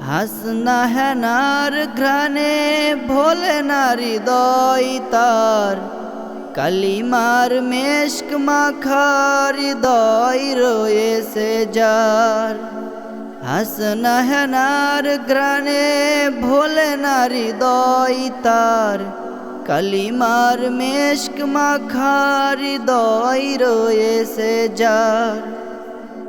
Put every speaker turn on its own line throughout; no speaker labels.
হাসনা হেনার ঘ্রাণে ভোলে না হৃদয় তার। কালিমার মেশক মাখা হৃদয় রয়েছে যার। হাসনা হেনার গ্রানে ভোলে না হৃদয় তার। কালিমার মেশক মাখা হৃদয় রয়েছে যার।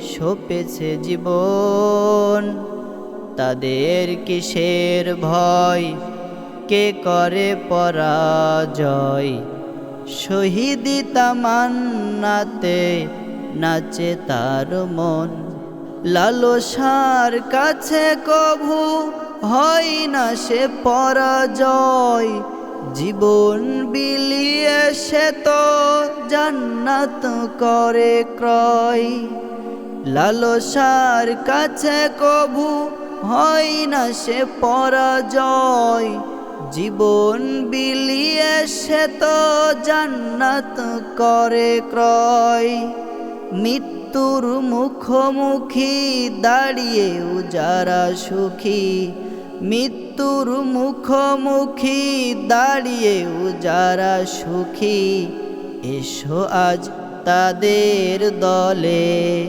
সপেছে জীবন। তাদের কিসের ভয়? কে করে পরাজয়? শহীদি তামান্নাতে নাচে তার মন। লালসার কাছে কভু হয় না সে পরাজয়। জীবন বিলিয়ে সে তো জান্নাত করে ক্রয়। লালসার কাছে কভু হয় না সে পরাজয়। জীবন বিলিয়ে সে তো জান্নাত করে ক্রয়। মৃত্যুর মুখোমুখি দাঁড়িয়েও যারা সুখী। মৃত্যুর মুখোমুখি দাঁড়িয়েও যারা সুখী। এসো আজ তাদের দলে।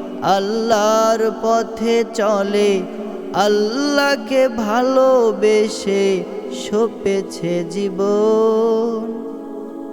আল্লাহর পথে চলে আল্লাহকে ভালোবেসে সপেছে জীবন।